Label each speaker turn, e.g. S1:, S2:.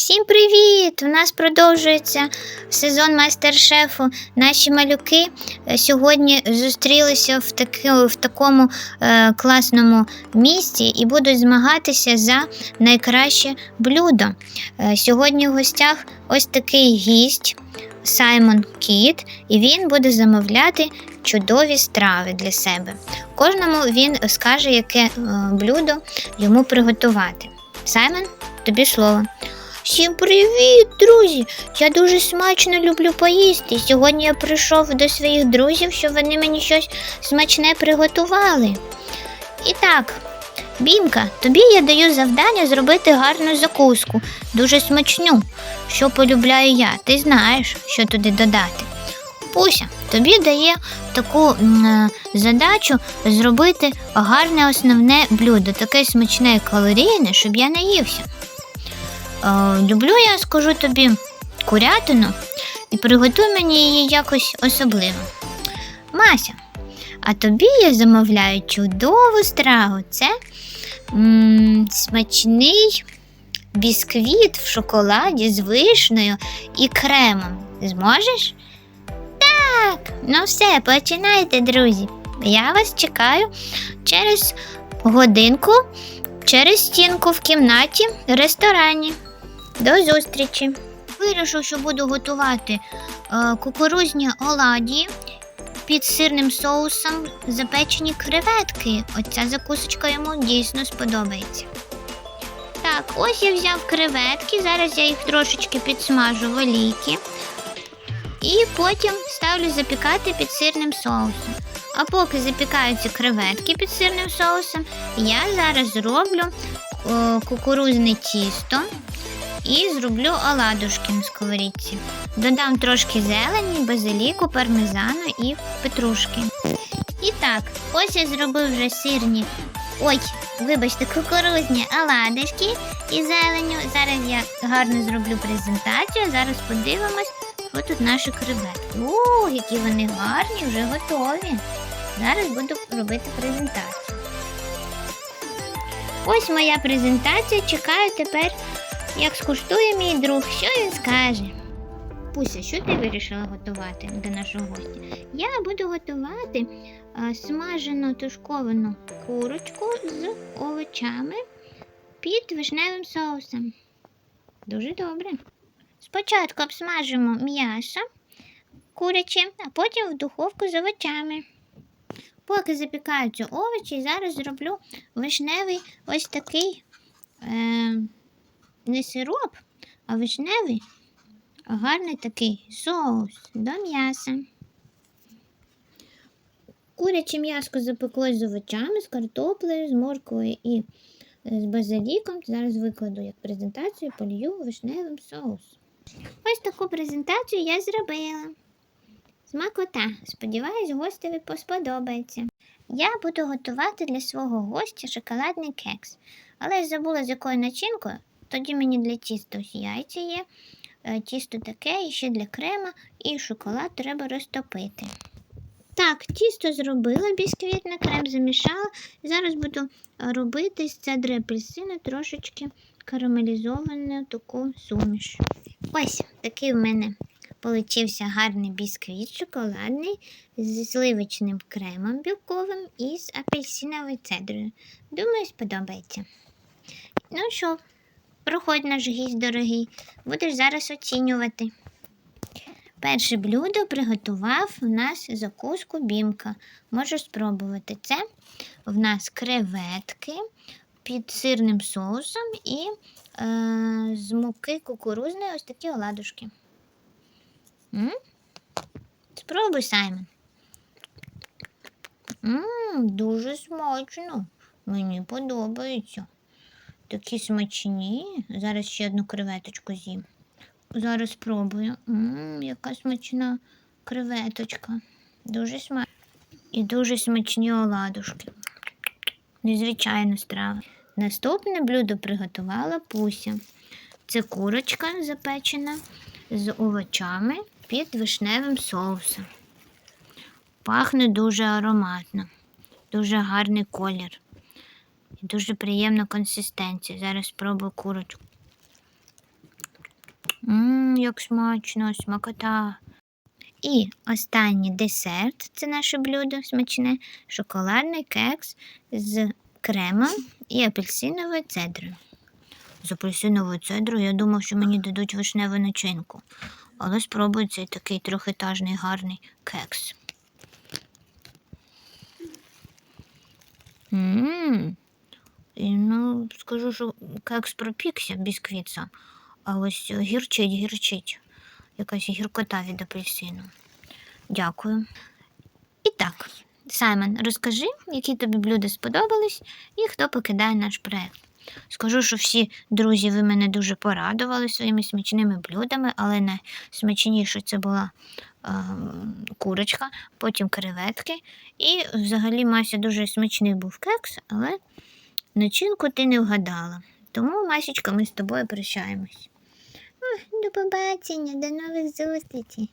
S1: Всім привіт! У нас продовжується сезон майстер-шефу. Наші малюки е, сьогодні зустрілися в, таки, в такому е, класному місці і будуть змагатися за найкраще блюдо. Е, сьогодні в гостях ось такий гість Саймон Кіт, і він буде замовляти чудові страви для себе. Кожному він скаже, яке е, блюдо йому приготувати. Саймон, тобі слово. Всім привіт, друзі! Я дуже смачно люблю поїсти. Сьогодні я прийшов до своїх друзів, щоб вони мені щось смачне приготували. І так, Бімка, тобі я даю завдання зробити гарну закуску, дуже смачну, що полюбляю я. Ти знаєш, що туди додати. Пуся, тобі дає таку м, е, задачу зробити гарне основне блюдо, таке смачне і калорійне, щоб я наївся. Е, люблю я, скажу тобі, курятину і приготуй мені її якось особливо. Мася, а тобі я замовляю чудову страву. Це м, смачний бісквіт в шоколаді з вишнею і кремом. Зможеш? Так, ну все, починайте, друзі. Я вас чекаю через годинку, через стінку в кімнаті в ресторані. До зустрічі. Вирішив, що буду готувати е, кукурузні оладі під сирним соусом запечені креветки. Оця закусочка йому дійсно сподобається. Так, ось я взяв креветки, зараз я їх трошечки підсмажу в. І потім ставлю запікати під сирним соусом. А поки запікаються креветки під сирним соусом, я зараз зроблю о, кукурузне тісто і зроблю оладушки на сковорідці. Додам трошки зелені, базиліку, пармезану і петрушки. І так, ось я зробив вже сирні. Ой, вибачте, кукурузні оладушки і зеленю. Зараз я гарно зроблю презентацію. Зараз подивимось, що тут наші креветки. О, які вони гарні, вже готові. Зараз буду робити презентацію. Ось моя презентація. Чекаю тепер, як скуштує мій друг, що він скаже. Пуся, що ти вирішила готувати до нашого гостя? Я буду готувати а, смажену тушковану курочку з овочами під вишневим соусом. Дуже добре. Спочатку обсмажимо м'ясо куряче, а потім в духовку з овочами. Поки запікаються овочі, зараз зроблю вишневий ось такий е, не сироп, а вишневий а гарний такий соус до м'яса. Куряче м'яско запеклось з овочами, з картоплею, з морквою і е, з базиліком. Зараз викладу як презентацію, полью вишневим соусом. Ось таку презентацію я зробила. Смакота. Сподіваюсь, гостеві сподобається. Я буду готувати для свого гостя шоколадний кекс. Але я забула з якою начинкою. Тоді мені для тіста ось яйця є, е, тісто таке, і ще для крема, і шоколад треба розтопити. Так, тісто зробила бісквітне, крем замішала. Зараз буду робити з цедри апельсина трошечки карамелізовану таку суміш. Ось такий в мене получився гарний бісквіт шоколадний з сливочним кремом білковим і з апельсиновою цедрою. Думаю, сподобається. Ну що, проходь наш гість дорогий, будеш зараз оцінювати. Перше блюдо приготував у нас закуску бімка. Можеш спробувати це. В нас креветки під сирним соусом і е, з муки кукурузної ось такі оладушки. М? Спробуй, Саймон. Мм, дуже смачно. Мені подобається. Такі смачні. Зараз ще одну креветочку з'їм. Зараз спробую. Мм, яка смачна креветочка. Дуже смачна. І дуже смачні оладушки. Незвичайна страва. Наступне блюдо приготувала Пуся. Це курочка запечена з овочами під вишневим соусом. Пахне дуже ароматно, дуже гарний колір. Дуже приємна консистенція. Зараз спробую курочку. Ммм, як смачно, смакота. І останній десерт це наше блюдо смачне шоколадний кекс з кремом і апельсиновою цедрою. З апельсиновою цедрою я думав, що мені дадуть вишневу начинку. Але спробую цей такий трьохетажний гарний кекс. Ммм. Ну, скажу, що кекс пропікся бісквіт а ось гірчить, гірчить. Якась гіркота від апельсину. Дякую. І так, Саймон, розкажи, які тобі блюда сподобались і хто покидає наш проект. Скажу, що всі друзі ви мене дуже порадували своїми смачними блюдами, але найсмачніше це була ем, курочка, потім креветки. І взагалі Мася дуже смачний був кекс, але начинку ти не вгадала. Тому, Масічка, ми з тобою прощаємось. До побачення, до нових зустрічей.